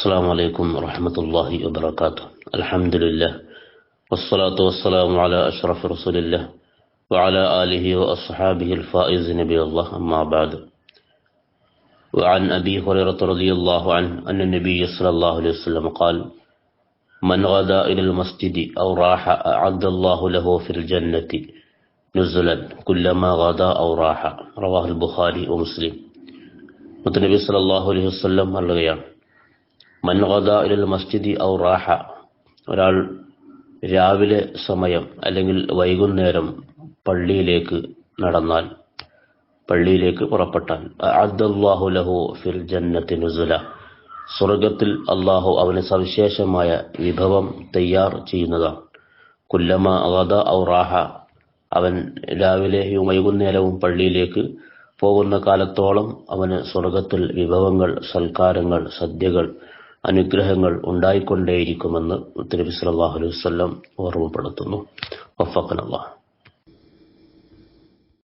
السلام عليكم ورحمة الله وبركاته الحمد لله والصلاة والسلام على أشرف رسول الله وعلى آله وأصحابه الفائز نبي الله أما بعد وعن أبي هريرة رضي الله عنه أن النبي صلى الله عليه وسلم قال من غدا إلى المسجد أو راح أعد الله له في الجنة نزلا كلما غدا أو راح رواه البخاري ومسلم മുത്തനബി സല്ലല്ലാഹു അലൈഹി വസല്ലം പറയുകയാണ് മൻ ഇൽ മസ്ജിദി ഔ റാഹ. ഒരാൾ രാവിലെ സമയം അല്ലെങ്കിൽ വൈകുന്നേരം പള്ളിയിലേക്ക് നടന്നാൽ പള്ളിയിലേക്ക് പുറപ്പെട്ടാൽ അഅദ്ദല്ലാഹു ലഹു ഫിൽ ജന്നത്തി നുസുല. സ്വർഗത്തിൽ അള്ളാഹു അവന് സവിശേഷമായ വിഭവം തയ്യാർ ചെയ്യുന്നതാണ് കുല്ലമ അഗദ ഔ റാഹ. അവൻ രാവിലെയും വൈകുന്നേരവും പള്ളിയിലേക്ക് പോകുന്ന കാലത്തോളം അവന് സ്വർഗത്തിൽ വിഭവങ്ങൾ സൽക്കാരങ്ങൾ സദ്യകൾ അനുഗ്രഹങ്ങൾ ഉണ്ടായിക്കൊണ്ടേയിരിക്കുമെന്ന് തിരുബി സല്ലല്ലാഹു അലൈഹി വസല്ലം ഓർമ്മപ്പെടുത്തുന്നു. വഫഖനല്ലാഹ്